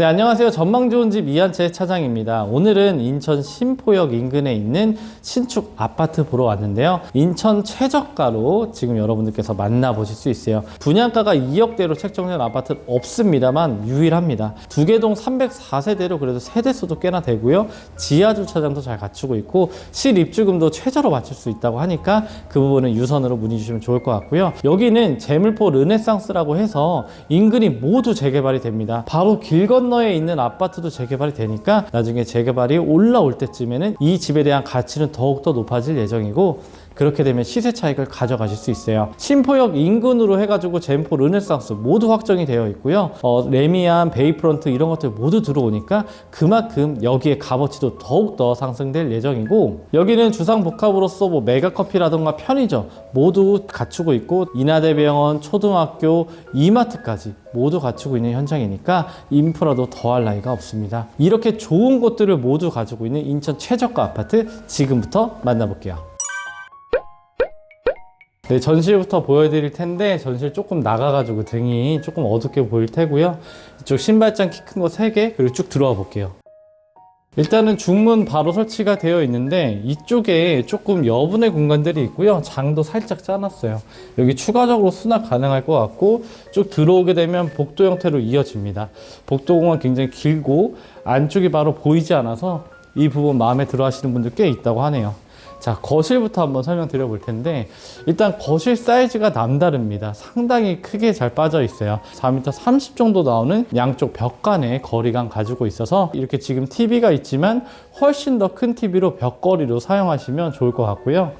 네, 안녕하세요. 전망 좋은 집 이한채 차장입니다. 오늘은 인천 신포역 인근에 있는 신축 아파트 보러 왔는데요. 인천 최저가로 지금 여러분들께서 만나보실 수 있어요. 분양가가 2억대로 책정된 아파트는 없습니다만 유일합니다. 두 개동 304세대로 그래도 세대수도 꽤나 되고요. 지하 주차장도 잘 갖추고 있고 실입주금도 최저로 맞출 수 있다고 하니까 그 부분은 유선으로 문의 주시면 좋을 것 같고요. 여기는 재물포 르네상스라고 해서 인근이 모두 재개발이 됩니다. 바로 길 건너 에 있는 아파트도 재개발이 되니까 나중에 재개발이 올라올 때쯤에는 이 집에 대한 가치는 더욱더 높아질 예정이고 그렇게 되면 시세 차익을 가져가실 수 있어요. 신포역 인근으로 해가지고 젠포 르네상스 모두 확정이 되어 있고요. 어, 레미안, 베이프런트 이런 것들 모두 들어오니까 그만큼 여기에 값어치도 더욱더 상승될 예정이고 여기는 주상복합으로서 뭐 메가커피라던가 편의점 모두 갖추고 있고 인하대병원, 초등학교, 이마트까지 모두 갖추고 있는 현장이니까 인프라도 더할 나위가 없습니다. 이렇게 좋은 곳들을 모두 가지고 있는 인천 최저가 아파트 지금부터 만나볼게요. 네, 전실부터 보여드릴 텐데 전실 조금 나가가지고 등이 조금 어둡게 보일 테고요. 이쪽 신발장 키 큰 거 3개 그리고 쭉 들어와 볼게요. 일단은 중문 바로 설치가 되어 있는데 이쪽에 조금 여분의 공간들이 있고요. 장도 살짝 짜놨어요. 여기 추가적으로 수납 가능할 것 같고 쭉 들어오게 되면 복도 형태로 이어집니다. 복도 공간 굉장히 길고 안쪽이 바로 보이지 않아서 이 부분 마음에 들어 하시는 분들 꽤 있다고 하네요. 자, 거실부터 한번 설명드려 볼 텐데, 일단 거실 사이즈가 남다릅니다. 상당히 크게 잘 빠져 있어요. 4m 30 정도 나오는 양쪽 벽 간의 거리감 가지고 있어서, 이렇게 지금 TV가 있지만, 훨씬 더 큰 TV로 벽거리로 사용하시면 좋을 것 같고요.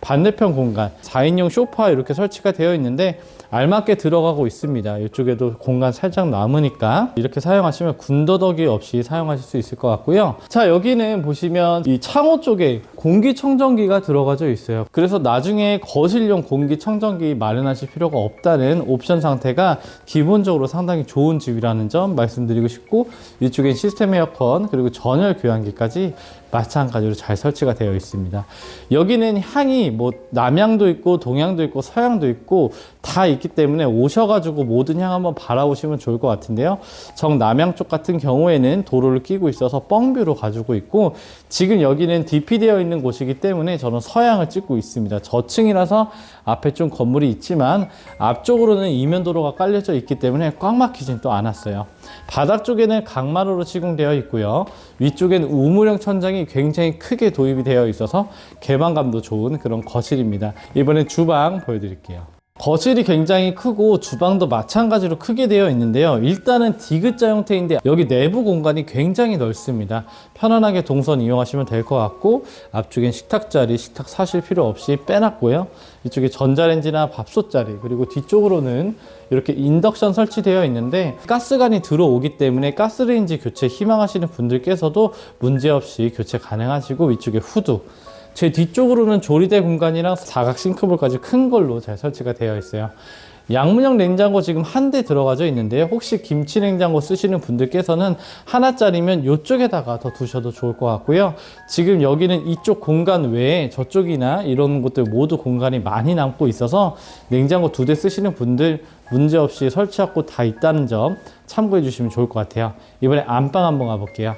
반대편 공간 4인용 소파 이렇게 설치가 되어 있는데 알맞게 들어가고 있습니다. 이쪽에도 공간 살짝 남으니까 이렇게 사용하시면 군더더기 없이 사용하실 수 있을 것 같고요. 자 여기는 보시면 이 창호 쪽에 공기청정기가 들어가져 있어요. 그래서 나중에 거실용 공기청정기 마련하실 필요가 없다는 옵션 상태가 기본적으로 상당히 좋은 집이라는 점 말씀드리고 싶고 이쪽엔 시스템 에어컨 그리고 전열 교환기까지 마찬가지로 잘 설치가 되어 있습니다. 여기는 향이 뭐 남향도 있고 동향도 있고 서향도 있고 다 있기 때문에 오셔가지고 모든 향 한번 바라보시면 좋을 것 같은데요. 정남향 쪽 같은 경우에는 도로를 끼고 있어서 뻥뷰로 가지고 있고 지금 여기는 DP 되어 있는 곳이기 때문에 저는 서향을 찍고 있습니다. 저층이라서 앞에 좀 건물이 있지만 앞쪽으로는 이면도로가 깔려져 있기 때문에 꽉 막히진 또 않았어요. 바닥 쪽에는 강마루로 시공되어 있고요. 위쪽에는 우물형 천장이 굉장히 크게 도입이 되어 있어서 개방감도 좋은 그런 거실입니다. 이번엔 주방 보여드릴게요. 거실이 굉장히 크고 주방도 마찬가지로 크게 되어 있는데요. 일단은 디귿자 형태인데 여기 내부 공간이 굉장히 넓습니다. 편안하게 동선 이용하시면 될 것 같고 앞쪽엔 식탁 자리, 식탁 사실 필요 없이 빼놨고요. 이쪽에 전자레인지나 밥솥 자리 그리고 뒤쪽으로는 이렇게 인덕션 설치되어 있는데 가스관이 들어오기 때문에 가스레인지 교체 희망하시는 분들께서도 문제없이 교체 가능하시고 위쪽에 후드 제 뒤쪽으로는 조리대 공간이랑 사각 싱크볼까지 큰 걸로 잘 설치가 되어 있어요. 양문형 냉장고 지금 한 대 들어가져 있는데요. 혹시 김치 냉장고 쓰시는 분들께서는 하나짜리면 이쪽에다가 더 두셔도 좋을 것 같고요. 지금 여기는 이쪽 공간 외에 저쪽이나 이런 곳들 모두 공간이 많이 남고 있어서 냉장고 두 대 쓰시는 분들 문제없이 설치하고 다 있다는 점 참고해 주시면 좋을 것 같아요. 이번에 안방 한번 가볼게요.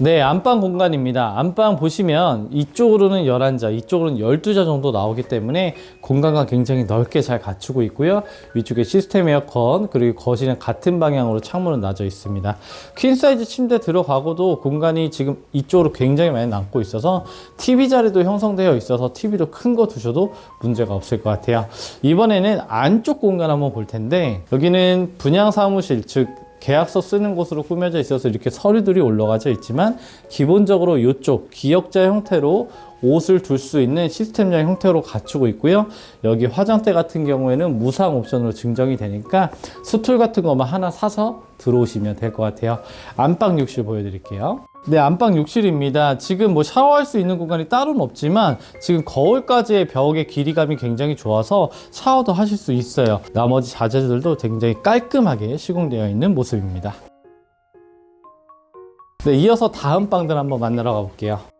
네, 안방 공간입니다. 안방 보시면 이쪽으로는 11자, 이쪽으로는 12자 정도 나오기 때문에 공간과 굉장히 넓게 잘 갖추고 있고요. 위쪽에 시스템 에어컨, 그리고 거실은 같은 방향으로 창문은 놔져 있습니다. 퀸 사이즈 침대 들어가고도 공간이 지금 이쪽으로 굉장히 많이 남고 있어서 TV 자리도 형성되어 있어서 TV도 큰 거 두셔도 문제가 없을 것 같아요. 이번에는 안쪽 공간 한번 볼 텐데 여기는 분양 사무실, 즉 계약서 쓰는 곳으로 꾸며져 있어서 이렇게 서류들이 올라가져 있지만 기본적으로 이쪽 기역자 형태로 옷을 둘 수 있는 시스템장 형태로 갖추고 있고요. 여기 화장대 같은 경우에는 무상 옵션으로 증정이 되니까 수툴 같은 것만 하나 사서 들어오시면 될 것 같아요. 안방 욕실 보여드릴게요. 네, 안방 욕실입니다. 지금 뭐 샤워할 수 있는 공간이 따로는 없지만 지금 거울까지의 벽의 길이감이 굉장히 좋아서 샤워도 하실 수 있어요. 나머지 자재들도 굉장히 깔끔하게 시공되어 있는 모습입니다. 네, 이어서 다음 방들 한번 만나러 가볼게요.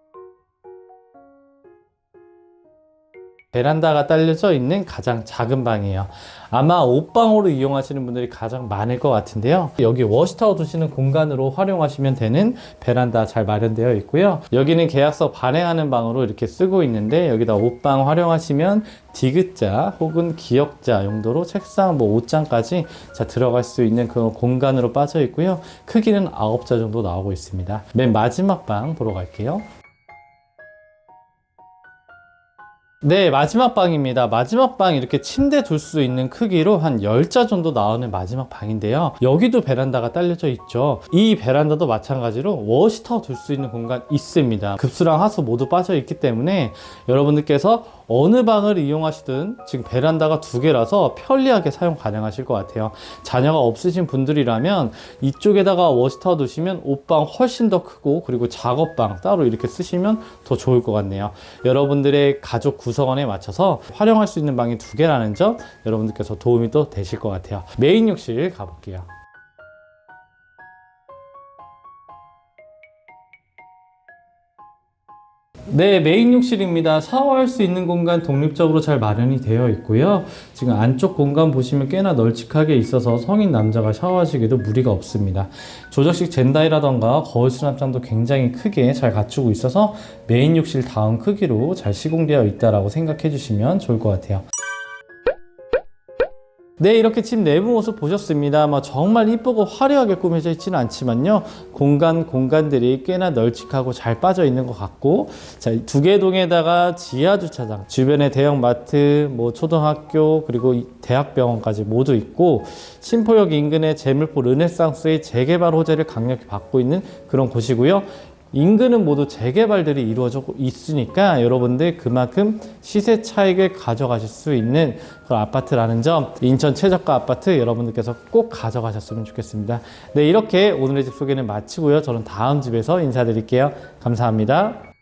베란다가 딸려져 있는 가장 작은 방이에요. 아마 옷방으로 이용하시는 분들이 가장 많을 것 같은데요. 여기 워시타워 두시는 공간으로 활용하시면 되는 베란다 잘 마련되어 있고요. 여기는 계약서 발행하는 방으로 이렇게 쓰고 있는데 여기다 옷방 활용하시면 디귿자 혹은 기역자 용도로 책상 뭐 옷장까지 자 들어갈 수 있는 그런 공간으로 빠져 있고요. 크기는 9자 정도 나오고 있습니다. 맨 마지막 방 보러 갈게요. 네, 마지막 방입니다. 마지막 방 이렇게 침대 둘 수 있는 크기로 한 10자 정도 나오는 마지막 방인데요. 여기도 베란다가 딸려져 있죠. 이 베란다도 마찬가지로 워시타워 둘수 있는 공간 있습니다. 급수랑 하수 모두 빠져 있기 때문에 여러분들께서 어느 방을 이용하시든 지금 베란다가 두 개라서 편리하게 사용 가능하실 것 같아요. 자녀가 없으신 분들이라면 이쪽에다가 워시타워 두시면 옷방 훨씬 더 크고 그리고 작업방 따로 이렇게 쓰시면 더 좋을 것 같네요. 여러분들의 가족 구성원에 맞춰서 활용할 수 있는 방이 두 개라는 점 여러분들께서 도움이 또 되실 것 같아요. 메인 욕실 가볼게요. 네, 메인 욕실입니다. 샤워할 수 있는 공간 독립적으로 잘 마련이 되어 있고요. 지금 안쪽 공간 보시면 꽤나 널찍하게 있어서 성인 남자가 샤워하시기도 무리가 없습니다. 조적식 젠다이라던가 거울 수납장도 굉장히 크게 잘 갖추고 있어서 메인 욕실 다음 크기로 잘 시공되어 있다라고 생각해 주시면 좋을 것 같아요. 네, 이렇게 집 내부 모습 보셨습니다. 뭐 정말 이쁘고 화려하게 꾸며져 있지는 않지만요. 공간 공간들이 꽤나 널찍하고 잘 빠져 있는 것 같고, 자, 두 개 동에다가 지하 주차장, 주변에 대형 마트, 뭐 초등학교 그리고 이 대학병원까지 모두 있고, 신포역 인근의 제물포 르네상스의 재개발 호재를 강력히 받고 있는 그런 곳이고요. 인근은 모두 재개발들이 이루어져 있으니까 여러분들 그만큼 시세 차익을 가져가실 수 있는 그런 아파트라는 점 인천 최저가 아파트 여러분들께서 꼭 가져가셨으면 좋겠습니다. 네 이렇게 오늘의 집 소개는 마치고요. 저는 다음 집에서 인사드릴게요. 감사합니다.